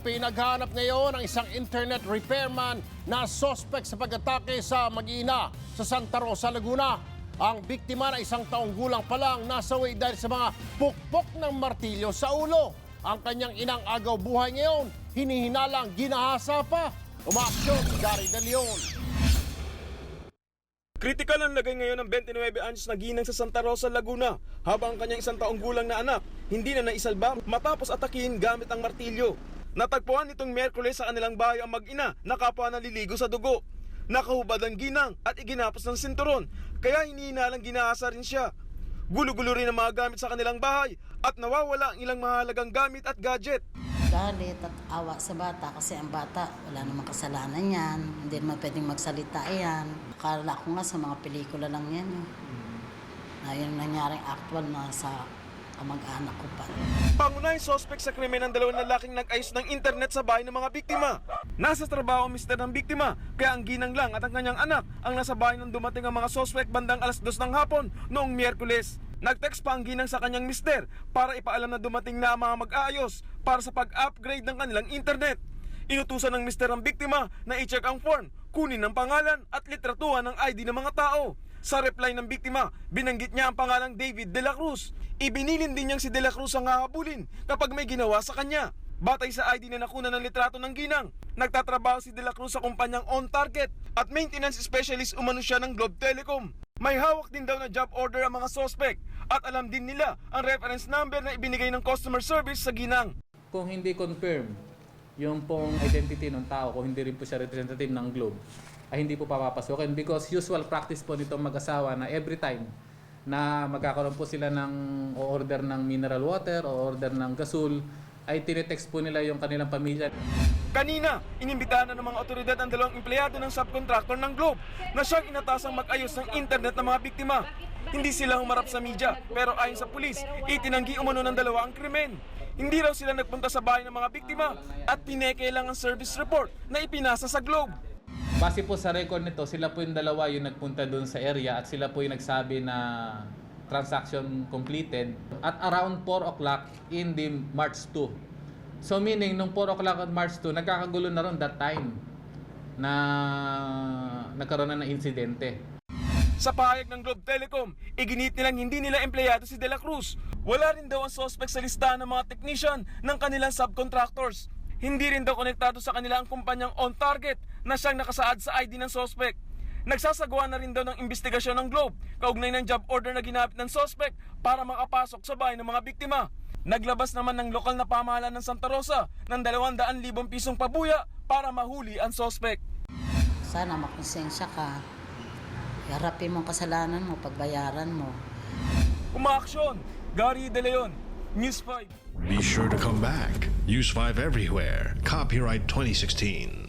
Pinaghanap ngayon ang isang internet repairman na suspect sa pag-atake sa mag-ina sa Santa Rosa, Laguna. Ang biktima na isang taong gulang pa lang nasaway dahil sa mga pukpok ng martilyo sa ulo. Ang kanyang inang agaw buhay ngayon, hinihinalang ginahasa pa. Umaksyon Gary De Leon. Kritikal ang lagay ngayon ng 29 anyos na ginang sa Santa Rosa, Laguna habang ang kanyang isang taong gulang na anak hindi na naisalba matapos atakihin gamit ang martilyo. Natagpuan nitong Merkules sa kanilang bahay ang mag-ina na kapwa naliligo sa dugo. Nakahubad ang ginang at iginapos ng sinturon kaya hinihinalang ginahasa rin siya. Gulo-gulo rin ang mga gamit sa kanilang bahay at nawawala ang ilang mahalagang gamit at gadget. galit at awa sa bata kasi ang bata wala namang kasalanan yan. Hindi naman pwedeng magsalita yan. Akala ko nga sa mga pelikula lang yan. Eh. Na yun ang nangyaring actual na sa kamag-anak ko pa. Pangunahing sospek sa krimen ng dalawang lalaking nag-ayos ng internet sa bahay ng mga biktima. Nasa trabaho ang mister ng biktima, kaya ang ginang lang at ang kanyang anak ang nasa bahay nang dumating ang mga sospek bandang alas dos ng hapon noong Miyerkules. Nag-text pa ang ginang sa kanyang mister para ipaalam na dumating na ang mga mag-aayos para sa pag-upgrade ng kanilang internet. Inutusan ng mister ang biktima na i-check ang form, kunin ang pangalan at litratuhan ng ID ng mga tao. Sa reply ng biktima, binanggit niya ang pangalang David De La Cruz. Ibinilin din niyang si De La Cruz ang hahabulin kapag may ginawa sa kanya. Batay sa ID na nakuna ng litrato ng ginang, nagtatrabaho si De La Cruz sa kumpanyang On Target at maintenance specialist umano siya ng Globe Telecom. May hawak din daw na job order ang mga suspect at alam din nila ang reference number na ibinigay ng customer service sa ginang. kung hindi confirm yung pong identity ng tao, kung hindi rin po siya representative ng Globe, ay hindi po papapasokin because usual practice po nitong mag-asawa na every time na magkakaroon po sila ng order ng mineral water o order ng gasol, ay tinetext po nila yung kanilang pamilya. Kanina, inimbitahan na ng mga otoridad ang dalawang empleyado ng subcontractor ng Globe na siyang inatasang mag-ayos ng internet ng mga biktima. Hindi sila humarap sa media pero ayon sa pulis, itinanggi umano ng dalawa ang krimen. Hindi raw sila nagpunta sa bahay ng mga biktima at pineke lang ang service report na ipinasa sa Globe. Base po sa record nito, sila po yung dalawa yung nagpunta doon sa area at sila po yung nagsabi na transaction completed at around 4 o'clock in the March 2. So meaning, nung 4 o'clock on March 2, nagkakagulo na ron that time na nagkaroon na ng insidente. Sa pahayag ng Globe Telecom, iginit nilang hindi nila empleyado si De La Cruz. Wala rin daw ang suspect sa listahan ng mga technician ng kanilang subcontractors. Hindi rin daw konektado sa kanila ang kumpanyang on target na siyang nakasaad sa ID ng suspect. Nagsasagawa na rin daw ng investigasyon ng Globe kaugnay ng job order na ginamit ng suspect para makapasok sa bahay ng mga biktima. Naglabas naman ng lokal na pamahalaan ng Santa Rosa ng 200,000 pisong pabuya para mahuli ang suspect. Sana makonsensya ka. Harapin mo ang kasalanan mo, pagbayaran mo. Umaaksyon! Gary De Leon, News 5. Be sure to come back. Use 5 everywhere. Copyright 2016.